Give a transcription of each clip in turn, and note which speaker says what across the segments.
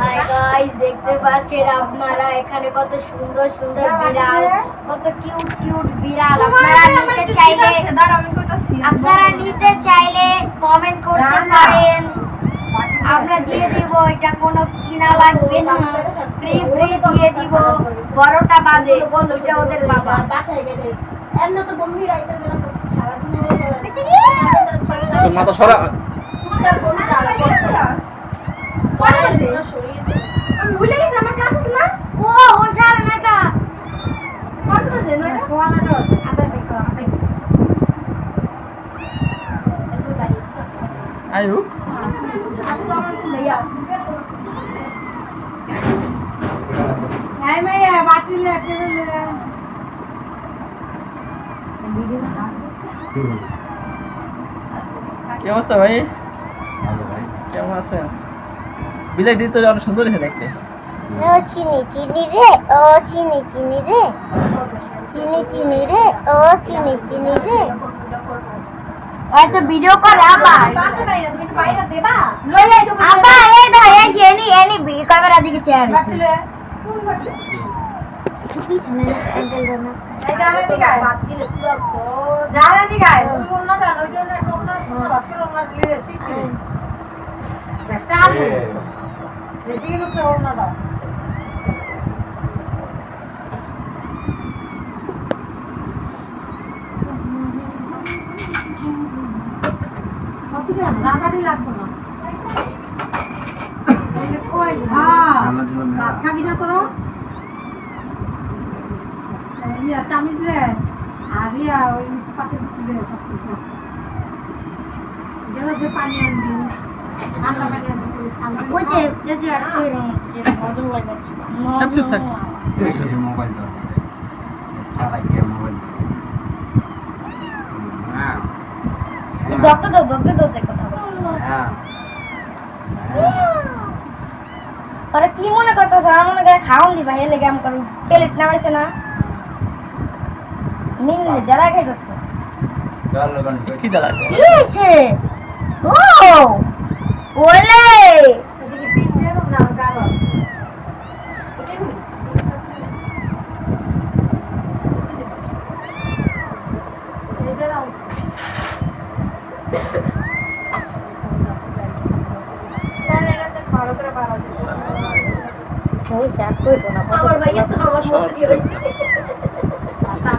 Speaker 1: Hi guys দেখতে পাচ্ছেন আপনারা এখানে কত সুন্দর সুন্দর বিড়াল কত কিউট কিউট বিড়াল। আপনারা নিতে চাইলে আপনারা নিতে চাইলে কমেন্ট করতে পারেন। আমরা দিয়ে দিব এটা কোনো কিনা লাগবে না। ফ্রি ফ্রি দিয়ে দিব। বড়টা বাদে এটা ওদের বাবা।
Speaker 2: বাসায় গেলে। এমন তো বেলা
Speaker 3: তোর মাথা সরা।
Speaker 1: ও ও ছাড় না এটা
Speaker 3: আই হুক কি অবস্থা ভাই? কেমন আছেন? বিলাইটি তো অনেক সুন্দর হয়েছে দেখতে।
Speaker 1: ও চিনি চিনি রে ও চিনি চিনি রে। চিনি চিনি রে ও চিনি চিনি রে। হয়তো ভিডিও করে আবার। আবার এই ধর এই যে এনি এনি ক্যামেরা দিকে চেয়ার একটু পিছনে অ্যাঙ্গেলটা না।
Speaker 4: খাবি না তোর চামিচ রে আর ওই পাতে তুলে সব কিছু গেল যে পানি আনবি ঠান্ডা পানি আনবি ঠান্ডা পানি
Speaker 1: ওই যে যে যে আর কই রং যে মজা লাগাচ্ছে
Speaker 3: চুপ চুপ থাক
Speaker 5: মোবাইল তো চালাই কে মোবাইল হ্যাঁ
Speaker 1: দতে কথা
Speaker 5: হ্যাঁ
Speaker 1: কি মনে করতেছ আমার মনে করে খাওয়ান দিবা হে লেগে আম করু প্লেট নামাইছে না মিল জ্বালা খাইতেছে
Speaker 5: চল লোকন
Speaker 1: কি হয়েছে? ও ওলে!
Speaker 2: আমার ভাইয়া তো আমার দিয়ে হয়েছে।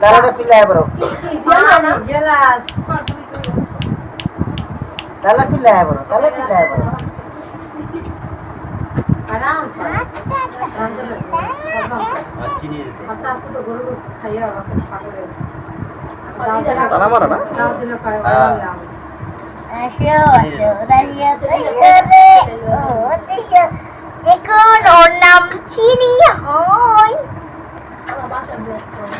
Speaker 5: তালাটা খুলে আয়
Speaker 4: গেলাস
Speaker 5: তালা খুলে আয় পড়ো তালা খুলে আয়
Speaker 4: হয়েছে
Speaker 3: তালা মারা না
Speaker 1: আসো আসো দাঁড়িয়ে দাঁড়িয়ে ও দেখো দেখুন ওর নাম চিনি হয়
Speaker 2: আমার বাসা ব্লক করে